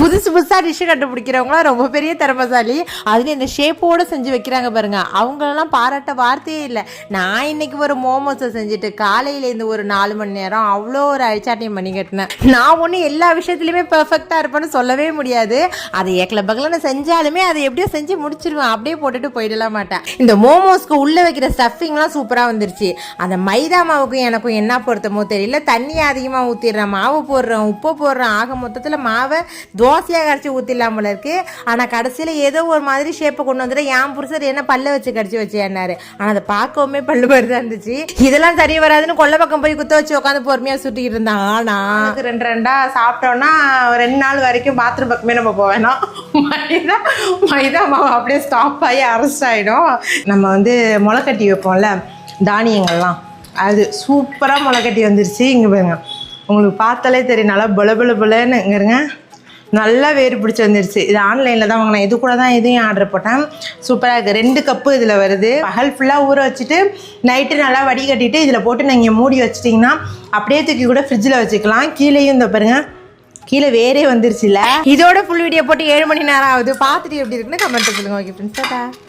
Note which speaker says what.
Speaker 1: புதுசு புதுசாக டிஷ்ஷு கண்டுபிடிக்கிறவங்களாம் ரொம்ப பெரிய திறமசாலி. அதுலேயும் இந்த ஷேப்போடு செஞ்சு வைக்கிறாங்க பாருங்கள் அவங்களெல்லாம் பாராட்ட வார்த்தையே இல்லை. நான் இன்னைக்கு ஒரு மோமோஸை செஞ்சுட்டு காலையிலேருந்து ஒரு நாலு மணி நேரம் அவ்வளோ ஒரு அழிச்சாட்டியம் பண்ணி கட்டினேன். நான் ஒன்றும் எல்லா விஷயத்துலையுமே பெர்ஃபெக்டாக இருப்பேன்னு சொல்லவே முடியாது. அதை ஏக்கல பக்கலன்னு செஞ்சாலுமே அதை எப்படியோ செஞ்சு முடிச்சிருவேன். அப்படியே போட்டுட்டு போயிடலாம் மாட்டேன். இந்த மோமோஸ்க்கு உள்ளே வைக்கிற ஸ்டஃபிங்லாம் சூப்பராக வந்துருச்சு. அந்த மைதா மாவுக்கும் எனக்கும் என்ன பொருத்தமோ தெரியல. தண்ணி அதிகமாக ஊற்றிடுறேன் மாவு போடுறேன் உப்பு போடுறேன். ஆக மொத்தத்தில் மாவை தோசையாக கரைச்சி ஊற்றிடலாம் போல இருக்கு. ஆனால் கடைசியில் ஏதோ ஒரு மாதிரி ஷேப்பை கொண்டு வந்துட்டு என் புருஷர் என்ன பல்ல வச்சு கடிச்சு வச்சேன்னாரு ஆனால் அதை பார்க்கவுமே பல்லு மாதிரி தான் இருந்துச்சு. இதெல்லாம் சரி வராதுன்னு கொல்லை பக்கம் போய் குத்த வச்சு உட்காந்து பொறுமையாக சுட்டிக்கிட்டு இருந்தான். ஆனால் ரெண்டு ரெண்டா சாப்பிட்டோன்னா ரெண்டு நாள் வரைக்கும் பாத்ரூம் பக்கமே நம்ம போவேனா மைதா மைதா மாவு அப்படியே ஸ்டாப் ஆகி அரெஸ்ட் ஆகிடும் நம்ம வந்து முளைக்கட்டி வைப்போம்ல தானியங்கள்லாம். அது சூப்பராக முளைக்கட்டி வந்துருச்சு. இங்கே பாருங்க. உங்களுக்கு பார்த்தாலே தெரியும். நல்லா பொல பொல பொலன்னு இங்கே இருங்க. நல்லா வேறு பிடிச்சி வந்துருச்சு. இது ஆன்லைனில் தான் வாங்கினேன். இது கூட தான் இதையும் ஆர்டர் போட்டேன். சூப்பராக இருக்குது ரெண்டு கப்பு இதில் வருது. பகல் ஃபுல்லாக ஊற வச்சுட்டு நைட்டு நல்லா வடிகட்டிட்டு இதில் போட்டு நீங்கள் மூடி வச்சிட்டிங்கன்னா அப்படியே தூக்கி கூட ஃப்ரிட்ஜில் வச்சுக்கலாம். கீழேயும் இந்த பாருங்க. கீழே வேறே வந்துருச்சுல. இதோட ஃபுல் வீடியோ போட்டு ஏழு மணி நேரம் ஆகுது. பார்த்துட்டு எப்படி இருக்குன்னு கமெண்ட் சொல்லுங்கள் ஓகே ஃப்ரெண்ட்ஸ்